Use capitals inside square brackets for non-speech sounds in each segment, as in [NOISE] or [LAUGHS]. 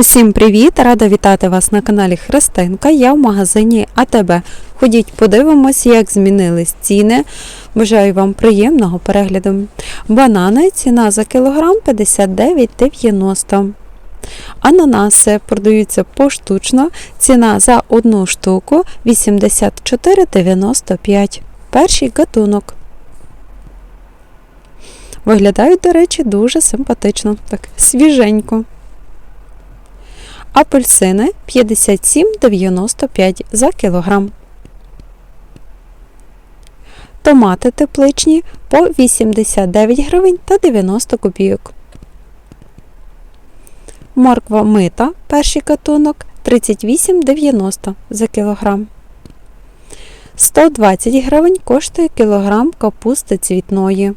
Усім привіт! Рада вітати вас на каналі Христинка. Я в магазині АТБ. Ходіть, подивимось, як змінились ціни. Бажаю вам приємного перегляду. Банани ціна за кілограм 59,90. Ананаси продаються поштучно. Ціна за одну штуку 84,95. Перший гатунок. Виглядають, до речі, дуже симпатично, так свіженько. Апельсини 57,95 за кілограм. Томати тепличні по 89 гривень та 90 копійок. Морква мита перший катунок 38,90 за кілограм. 120 гривень коштує кілограм капусти цвітної.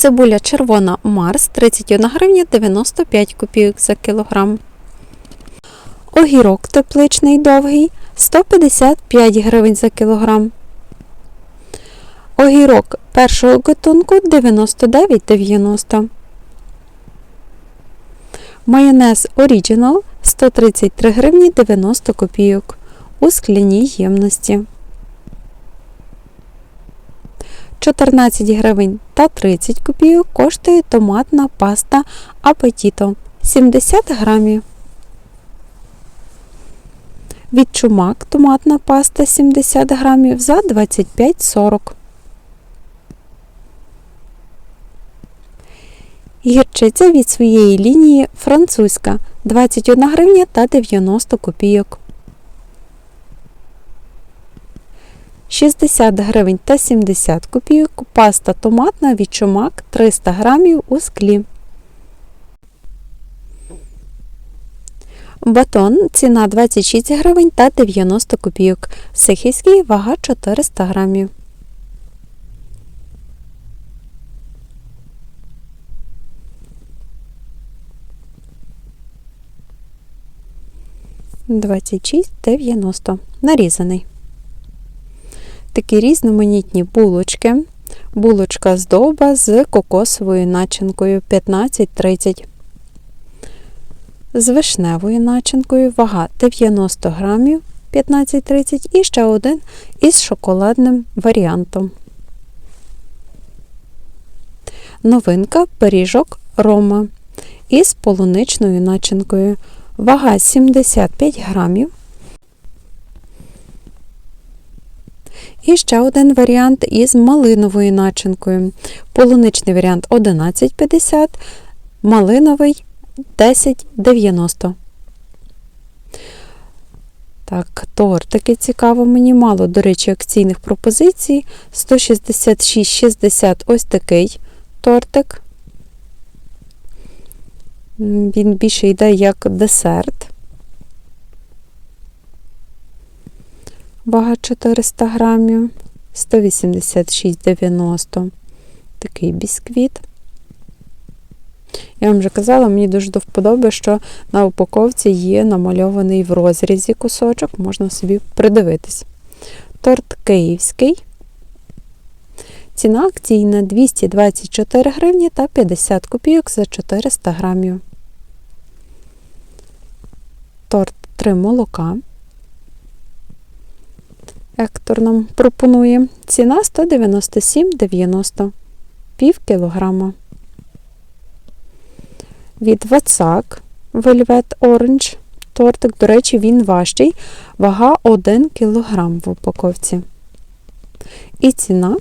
Цибуля червона Марс 31 гривня 95 копійок за кілограм. Огірок тепличний довгий 155 гривень за кілограм. Огірок першого гатунку 99,90. Майонез Original 133 гривні 90 копійок у скляній ємності. 14 гривень та 30 копійок коштує томатна паста Апетіто 70 грамів. Відчумак томатна паста 70 грамів за 25,40. Гірчиця від своєї лінії французька 21 гривня та 90 копійок. 60 гривень та 70 копійок, паста томатна відчумак 300 грамів у склі. Батон ціна 26 гривень та 90 копійок. Сихівський вага 400 грамів. Двадцять шість дев'яносто. Нарізаний. Такі різноманітні булочки. Булочка здоба з кокосовою начинкою 15-30. З вишневою начинкою вага 90 грамів 15-30 і ще один із шоколадним варіантом. Новинка пиріжок Рома із полуничною начинкою. Вага 75 грамів І ще один варіант із малиновою начинкою. Полуничний варіант 11,50, малиновий 10,90. Так, тортики цікаво, мені мало, до речі, акційних пропозицій. 166,60 ось такий тортик. Він більше йде як десерт. Вага 400 грамів, 186,90 такий бісквіт. Я вам вже казала, мені дуже до вподоби, що на упаковці є намальований в розрізі кусочок, можна собі придивитись. Торт київський. Ціна акційна 224 гривні та 50 копійок за 400 грамів. Торт 3 молока. Ектор нам пропонує. Ціна 197,90 пів кілограма. Від Вацак Velvet Orange. Тортик, до речі, він важчий. Вага 1 кг в упаковці. І ціна.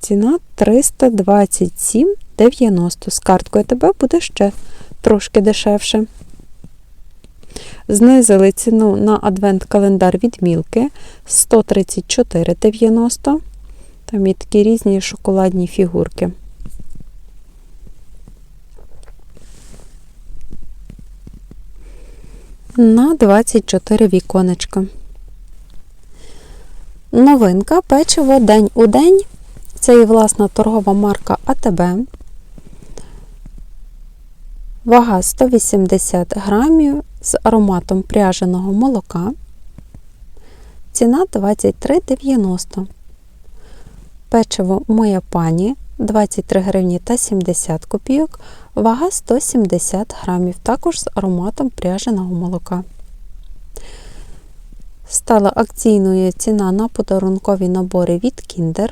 Ціна 327,90. З карткою тебе буде ще трошки дешевше. Знизили ціну на адвент-календар від Мілки 134,90. Там є такі різні шоколадні фігурки. На 24 віконечка. Новинка печиво день у день. Це і власна торгова марка АТБ. Вага 180 грамів з ароматом пряженого молока. Ціна 23,90. Печиво моя пані 23 гривні та 70 копійок, вага 170 грамів, також з ароматом пряженого молока. Стала акційною ціна на подарункові набори від Kinder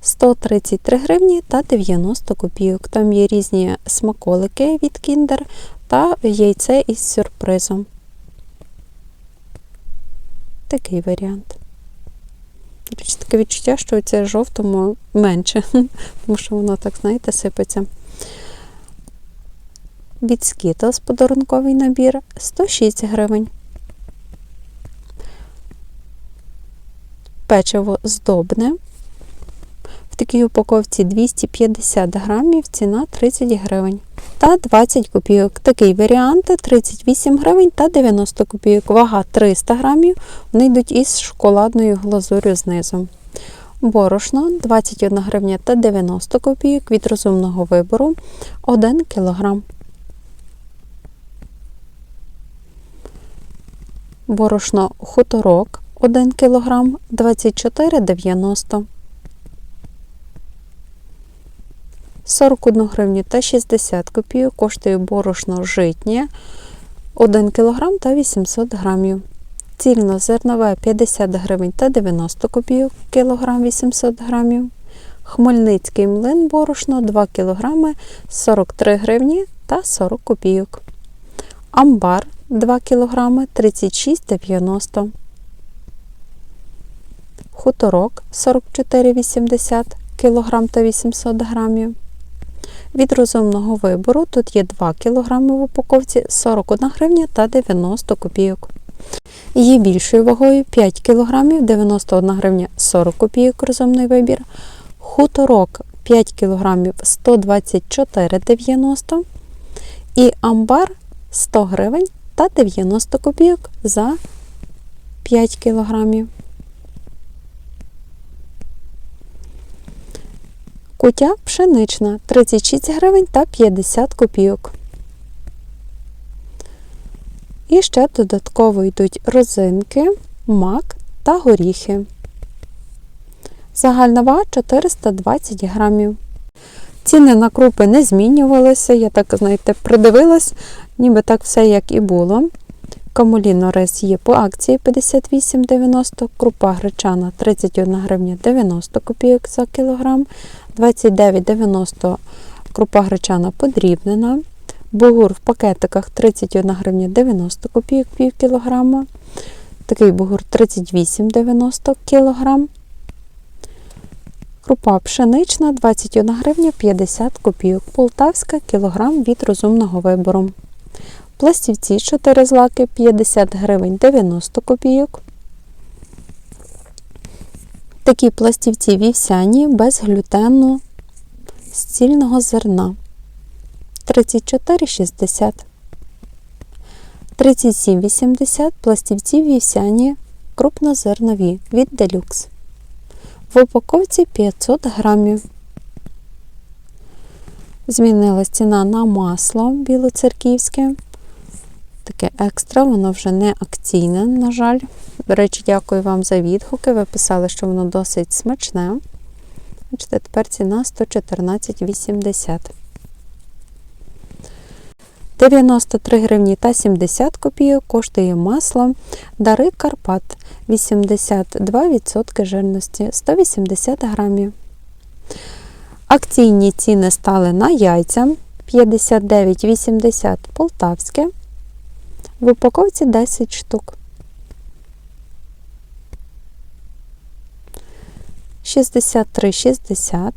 133 гривні та 90 копійок. Там є різні смаколики від Kinder та яйце із сюрпризом. Такий варіант. Таке відчуття, що це жовтому менше, [LAUGHS] тому що воно так, знаєте, сипеться. Від Skittles подарунковий набір 106 гривень. Печиво здобне. Такій упаковці 250 грамів, ціна 30 гривень. Та 20 копійок. Такий варіант 38 гривень та 90 копійок. Вага 300 грамів. Вони йдуть із шоколадною глазур'ю знизу. Борошно 21 гривня та 90 копійок від розумного вибору 1 кілограм. Борошно хуторок 1 кг 24,90 41 гривню та 60 копійок коштує борошно житнє 1 кг та 800 грамів. Цільнозернове 50 гривень та 90 копійок кілограм 800 грамів. Хмельницький млин борошно 2 кг 43 гривні та 40 копійок. Амбар 2 кг 36,90 Хуторок 44,80 кг та 800 грамів. Від розумного вибору тут є 2 кг в упаковці 41 гривня та 90 копійок. Є більшою вагою 5 кг 91 гривня 40 копійок розумний вибір. Хуторок 5 кг 124,90 і амбар 100 гривень та 90 копійок за 5 кілограмів. Кутя пшенична 36 гривень та 50 копійок. І ще додатково йдуть розинки, мак та горіхи. Загальна вага 420 грамів. Ціни на крупи не змінювалися, я так, знаєте, придивилась, ніби так все як і було. Камоліно рис є по акції 58,90, крупа гречана 31 гривня 90 копійок за кілограм, 29,90 крупа гречана подрібнена. Бугур в пакетиках 31 гривня 90 копійок пів кілограма. Такий бугур 38,90 кілограм. Крупа пшенична 21 гривня 50 копійок. Полтавська кілограм від розумного вибору. Пластівці 4 злаки 50 гривень 90 копійок. Такі пластівці вівсяні без глютену з цільного зерна 34,60. 37,80 пластівці вівсяні крупнозернові від Deluxe. В упаковці 500 грамів. Змінилась ціна на масло білоцерківське. Таке екстра, воно вже не акційне, на жаль. До речі, дякую вам за відгуки. Ви писали, що воно досить смачне. Бачите, тепер ціна 114,80. 93 гривні та 70 копійок коштує масло Дари Карпат 82% жирності 180 грамів. Акційні ціни стали на яйця 59,80 полтавське. В упаковці 10 штук. 63,60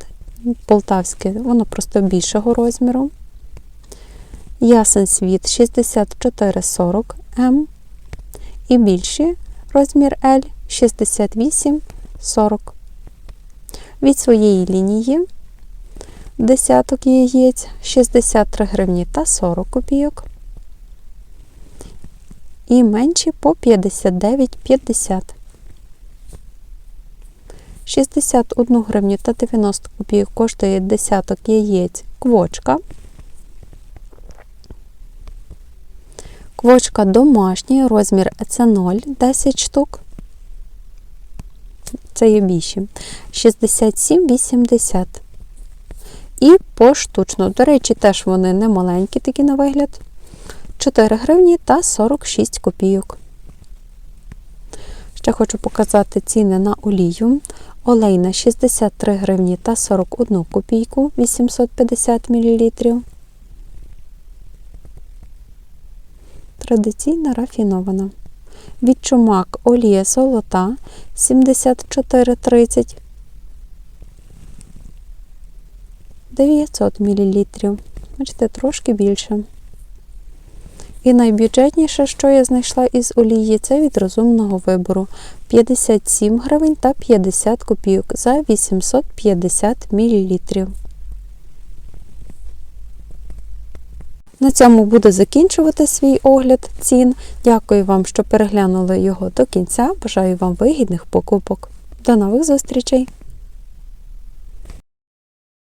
полтавське, воно просто більшого розміру. Ясен світ 64,40 М. І більші розмір L 68,40. Від своєї лінії десяток яєць 63 гривні та 40 копійок. І менші по 59,50. 61 гривню та 90 копійок коштує десяток яєць квочка. Квочка домашня, розмір ЕЦ0 10 штук. це є більші. 67,80. І поштучно. До речі, теж вони не маленькі такі на вигляд. 4 гривні та 46 копійок. Ще хочу показати ціни на олію. Олейна 63 гривні та 41 копійку 850 мл. Традиційна рафінована. Відчумак олія золота 74,30 900 мл. Бачите, трошки більше. І найбюджетніше, що я знайшла із олії, це від розумного вибору 57 гривень та 50 копійок за 850 мл. На цьому буду закінчувати свій огляд цін. Дякую вам, що переглянули його до кінця. Бажаю вам вигідних покупок. До нових зустрічей!